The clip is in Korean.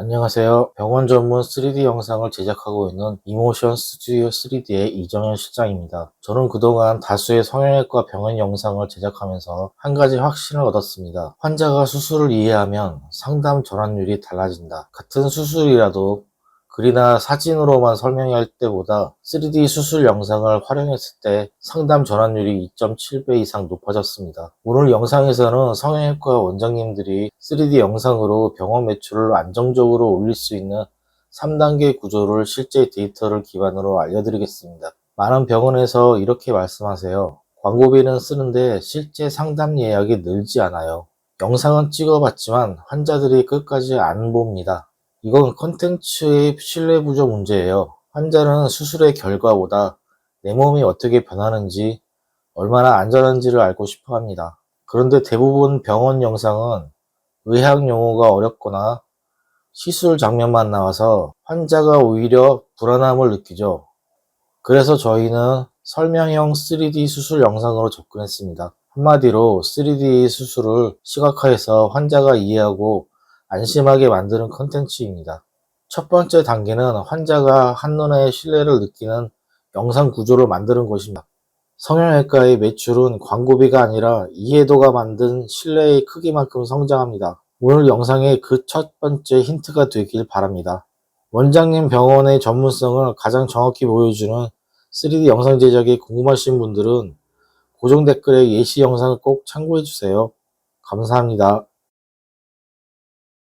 안녕하세요. 병원 전문 3D 영상을 제작하고 있는 이모션 스튜디오 3D의 이정현 실장입니다. 저는 그동안 다수의 성형외과 병원 영상을 제작하면서 한 가지 확신을 얻었습니다. 환자가 수술을 이해하면 상담 전환율이 달라진다. 같은 수술이라도 글이나 사진으로만 설명할 때보다 3D 수술 영상을 활용했을 때 상담 전환율이 2.7배 이상 높아졌습니다. 오늘 영상에서는 성형외과 원장님들이 3D 영상으로 병원 매출을 안정적으로 올릴 수 있는 3단계 구조를 실제 데이터를 기반으로 알려드리겠습니다. 많은 병원에서 이렇게 말씀하세요. 광고비는 쓰는데 실제 상담 예약이 늘지 않아요. 영상은 찍어봤지만 환자들이 끝까지 안 봅니다. 이건 컨텐츠의 신뢰 부족 문제예요. 환자는 수술의 결과보다 내 몸이 어떻게 변하는지, 얼마나 안전한지를 알고 싶어 합니다. 그런데 대부분 병원 영상은 의학 용어가 어렵거나 시술 장면만 나와서 환자가 오히려 불안함을 느끼죠. 그래서 저희는 설명형 3D 수술 영상으로 접근했습니다. 한마디로 3D 수술을 시각화해서 환자가 이해하고 안심하게 만드는 컨텐츠입니다. 첫 번째 단계는 환자가 한눈에 신뢰를 느끼는 영상 구조를 만드는 것입니다. 성형외과의 매출은 광고비가 아니라 이해도가 만든 신뢰의 크기만큼 성장합니다. 오늘 영상의 그 첫 번째 힌트가 되길 바랍니다. 원장님 병원의 전문성을 가장 정확히 보여주는 3D 영상 제작이 궁금하신 분들은 고정 댓글에 예시 영상을 꼭 참고해 주세요. 감사합니다.